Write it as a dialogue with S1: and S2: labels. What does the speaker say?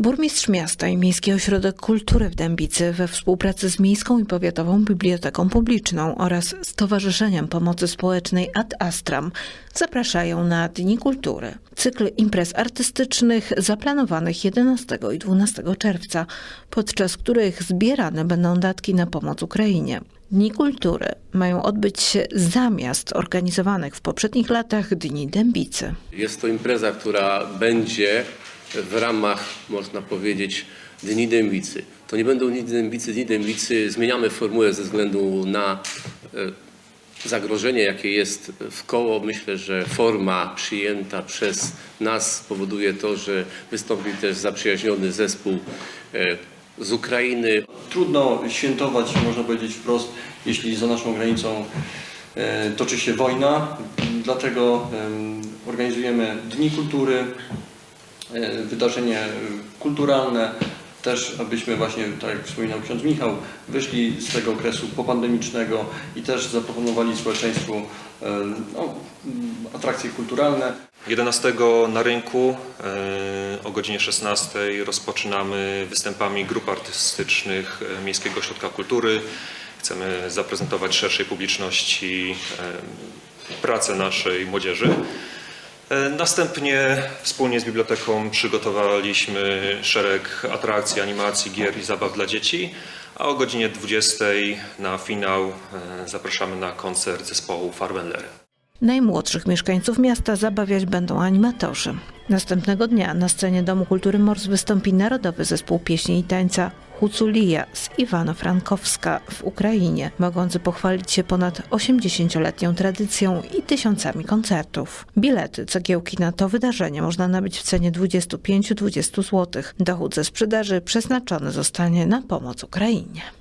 S1: Burmistrz miasta i Miejski Ośrodek Kultury w Dębicy we współpracy z Miejską i Powiatową Biblioteką Publiczną oraz Stowarzyszeniem Pomocy Społecznej Ad Astram zapraszają na Dni Kultury. Cykl imprez artystycznych zaplanowanych 11 i 12 czerwca, podczas których zbierane będą datki na pomoc Ukrainie. Dni Kultury mają odbyć się zamiast organizowanych w poprzednich latach Dni Dębicy.
S2: Jest to impreza, która będzie w ramach, można powiedzieć, Dni Dębicy. To nie będą Dni Dębicy, Dni Dębicy. Zmieniamy formułę ze względu na e, zagrożenie, jakie jest w koło. Myślę, że forma przyjęta przez nas spowoduje to, że wystąpi też zaprzyjaźniony zespół e, z Ukrainy.
S3: Trudno świętować, można powiedzieć wprost, jeśli za naszą granicą e, toczy się wojna. Dlatego em, organizujemy Dni Kultury, wydarzenie e, kulturalne, też abyśmy właśnie, tak jak wspominał ksiądz Michał, wyszli z tego okresu popandemicznego i też zaproponowali społeczeństwu em, no, atrakcje kulturalne.
S4: 11 na rynku e, o godzinie 16 rozpoczynamy występami grup artystycznych e, Miejskiego Ośrodka Kultury. Chcemy zaprezentować szerszej publiczności e, pracę naszej młodzieży. E, Następnie wspólnie z biblioteką przygotowaliśmy szereg atrakcji, animacji, gier i zabaw dla dzieci, a o godzinie 20 na finał e, zapraszamy na koncert zespołu Farbenlery.
S1: Najmłodszych mieszkańców miasta zabawiać będą animatorzy. Następnego dnia na scenie Domu Kultury Mors wystąpi Narodowy Zespół Pieśni i Tańca Huculia z Iwano-Frankowska w Ukrainie, mogący pochwalić się ponad 80-letnią tradycją i tysiącami koncertów. Bilety, cegiełki na to wydarzenie można nabyć w cenie 25-20 zł. Dochód ze sprzedaży przeznaczony zostanie na pomoc Ukrainie.